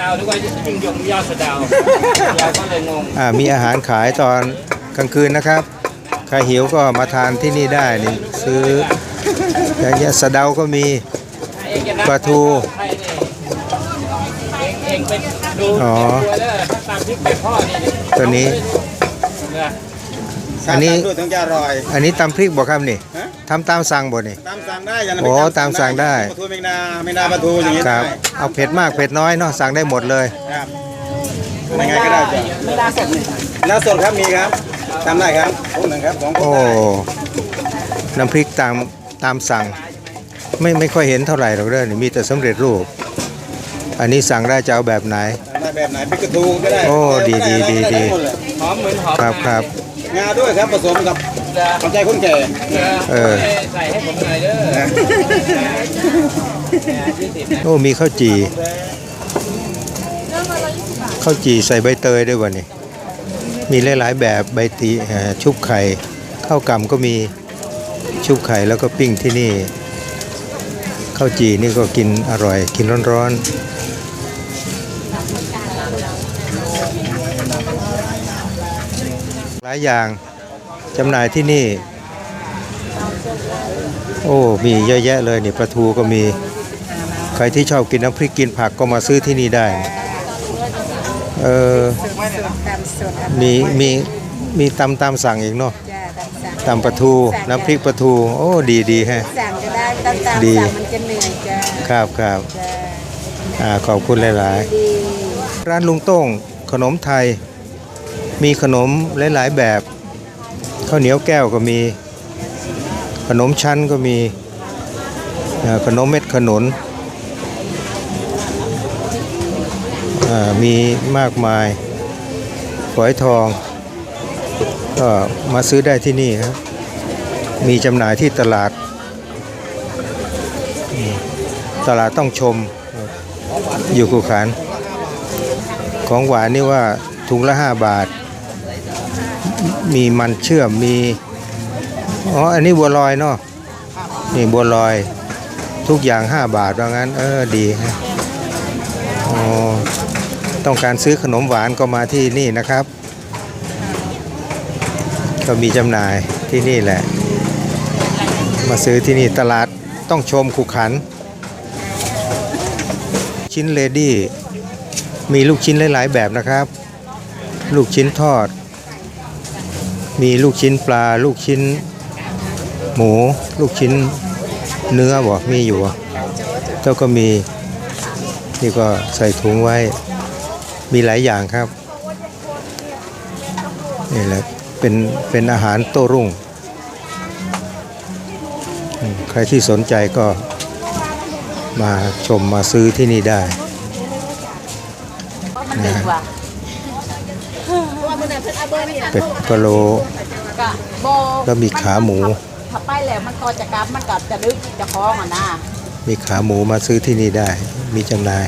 ดาวหรือว่ายิ่งยงยอดสะดาวเราก็เลยงงอ่ามีอาหารขายตอนกลางคืนนะครับ ใครหิวก็มาทานที่นี่ได้นี่ซื้ออย่างเงี้ยสะเดาก็มีเองจะนับปลาทูใครเนี่ยเองเองเป็นดูอ๋อตัวเด้อถ้าตามที่ไปพ่อนี่ตัวนี้ เนี่ยอันนี้ตามด้วยถึงจะอร่อย อันนี้ตำพริกบอกครับนี่ฮะ ทำตามสั่งบ่นี่ ตามสั่งได้อย่างนั้นโอ้ไปตามสั่งได้ ปลาทูเมงดาเมงดาปลาทูอย่างนี้ครับ ได้เอาเผ็ดมากเผ็ดน้อยเนาะสั่งได้หมดเลย ครับยังไงก็ได้จ้ะเวลาสดเวลาสดครับมีครับทำได้ครับพวกหนึ่งครับสองพวกโอ้ ได้น้ำพริกตามตามสั่ง ไม่ไม่ค่อยเห็นเท่าไหร่หรอกเด้อนี่มีแต่สำเร็จรูป อันนี้สั่งได้จะเอาแบบไหน ทำได้แบบไหนเป็นกระทูก็ได้โอ้ดีดีดีดีไหมดเลยหอมเหมือนหอมครับครับงาด้วยครับผสมกับ จะหัวใจคนแก่เออ ใส่ให้ผมหน่อยเด้อยี่สิบนะโอ้มีข้าวจี่ข้าวจี่ใส่ใบเตยด้วยวะนี่มีหลายๆแบบใบตีเอ่อชุบไข่ข้าวกำก็มีชุบไข่แล้วก็ปิ้งที่นี่ข้าวจี่นี่ก็กินอร่อย กินร้อนๆหลายอย่าง จำหน่ายที่นี่ โอ้ มีเยอะแยะเลยนี่ปลาทูก็มี ใครที่ชอบกินน้ำพริกกินผักก็มาซื้อที่นี่ได้ เออ ตามสดมี มี มีตำตามสั่งอีกเนาะจ้าตามสั่งตำปลาทู น้ำพริกปลาทู โอ้ ดีดีฮะ สั่งก็ได้ตามตามดี สั่งมันจะเหนื่อยจ้าครับครับจ้าอ่าขอบคุณหลายดีๆร้านลุงโต้งขนมไทย มีขนมหลาย ๆ แบบ ข้าวเหนียวแก้วก็มี ขนมชั้นก็มีขนมเม็ดขนุนมีมากมายฝอยทอง ก็มาซื้อได้ที่นี่ครับ มีจำหน่ายที่ตลาด ตลาดต้องชมอยู่กุขันของหวานนี่ว่าถุงละ 5 บาท มีมันเชื่อมมีอ๋ออันนี้บัวลอยเนาะนี่บัวลอย ทุกอย่าง 5 บาทว่างั้น เออดีฮะอ๋อต้องการซื้อขนมหวานก็มาที่นี่นะครับ ก็มีจำหน่ายที่นี่แหละ มาซื้อที่นี่ตลาดต้องชมขุขัน ชิ้นเลดี้มีลูกชิ้นหลาย ๆ แบบนะครับ ลูกชิ้นทอด มีลูกชิ้นปลา ลูกชิ้น หมู ลูกชิ้นเนื้อบ่มีอยู่บ่แล้วก็มีนี่ก็ใส่ถุงไว้ มีหลายอย่างครับ นี่แหละ เป็น เป็นอาหารโต้รุ่ง ใครที่สนใจก็มาชมมาซื้อที่นี่ได้นดีกว่า เป็ดพะโลก็โบแล้วมีขาหมู ถ้าไปแล้วมันก็จะกลับมันก็จะดึกจะคล้องอะนะมีขาหมูมาซื้อที่นี่ได้ มีจำหน่าย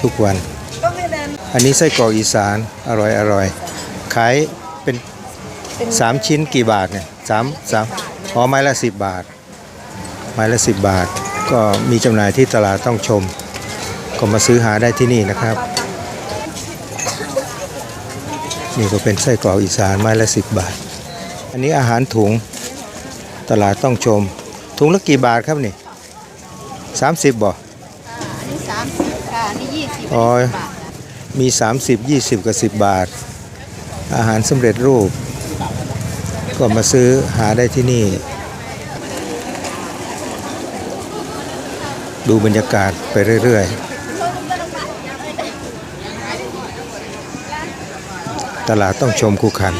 ทุกวัน อันนี้ไส้กรอกอีสานอร่อยอร่อยขายเป็นสามชิ้นกี่บาทเนี่ยสามสามอ๋อไม้ละสิบบาท ไม้ละสิบบาท ก็มีจำหน่ายที่ตลาดต้องชม ก็มาซื้อหาได้ที่นี่นะครับ นี่ก็เป็นไส้กรอกอีสานไม้ละสิบบาท อันนี้อาหารถุงตลาดต้องชม ถุงละกี่บาทครับนี่สามสิบบ่อันนี้สามสิบค่ะอันนี้ยี่สิบอ๋อบาทมี30 20กับ10บาท อาหารสำเร็จรูป ก็มาซื้อหาได้ที่นี่ ดูบรรยากาศไปเรื่อย ๆ ตลาดต้องชมคู่ขัน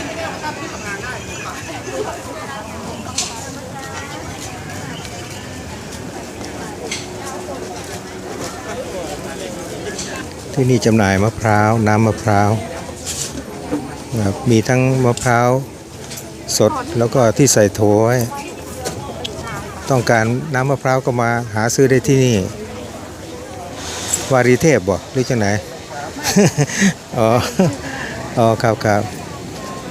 ที่นี่จำหน่ายมะพร้าว น้ำมะพร้าวครับมีทั้งมะพร้าวสดแล้วก็ที่ใส่โถไว้ต้องการน้ำมะพร้าวก็มาหาซื้อได้ที่นี่ วารีเทพบ่หรือจังไหน อ๋อ อ๋อครับครับ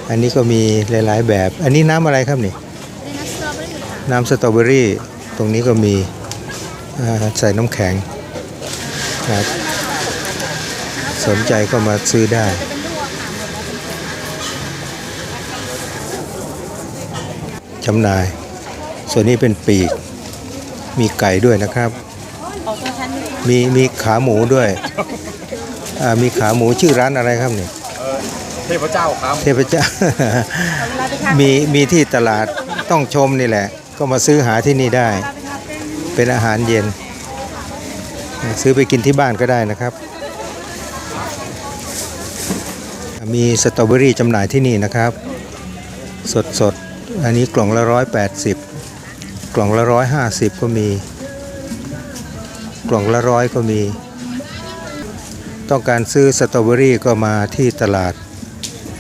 อันนี้ก็มีหลายๆแบบ อันนี้น้ำอะไรครับนี่น้ำสตรอเบอรี่ตรงนี้ก็มีอ่าใส่น้ำแข็งครับสนใจก็มาซื้อได้จำหน่าย ส่วนนี้เป็นปีก มีไก่ด้วยนะครับ มีมีขาหมูด้วยอ่ามีขาหมูชื่อร้านอะไรครับเนี่ย เทพเจ้าครับ เทพเจ้า มีมีที่ตลาดต้องชมนี่แหละ ก็มาซื้อหาที่นี่ได้ เป็นอาหารเย็น ซื้อไปกินที่บ้านก็ได้นะครับ มีสตรอเบอรี่จำหน่ายที่นี่นะครับ สดสดๆอันนี้กล่องละร้อยแปดสิบกล่องละร้อยห้าสิบก็มี กล่องละร้อยก็มี ต้องการซื้อสตรอเบอรี่ก็มาที่ตลาด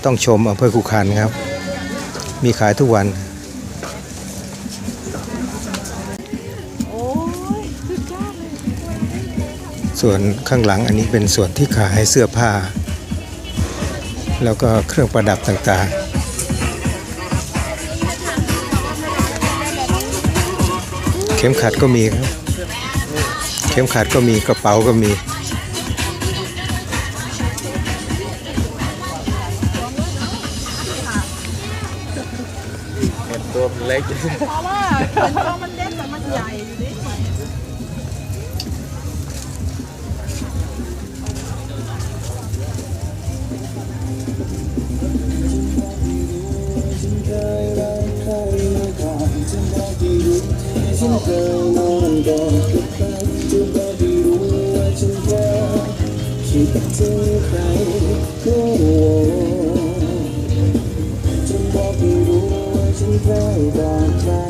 ต้องชมอำเภอขุขันครับ มีขายทุกวันส่วนข้างหลังอันนี้เป็นส่วนที่ขายเสื้อผ้า แล้วก็เครื่องประดับต่างๆเข็มขัดก็มีครับ เข็มขัดก็มีกระเป๋าก็มี ตัวเล็ก เพราะว่าเห็นว่ามันเล็กแต่มันใหญ่อยู่ดิฉันเคยนอนกอดกับใครจนพอดีรู้ว่าฉันแค่คิดถึงใครก็ วอ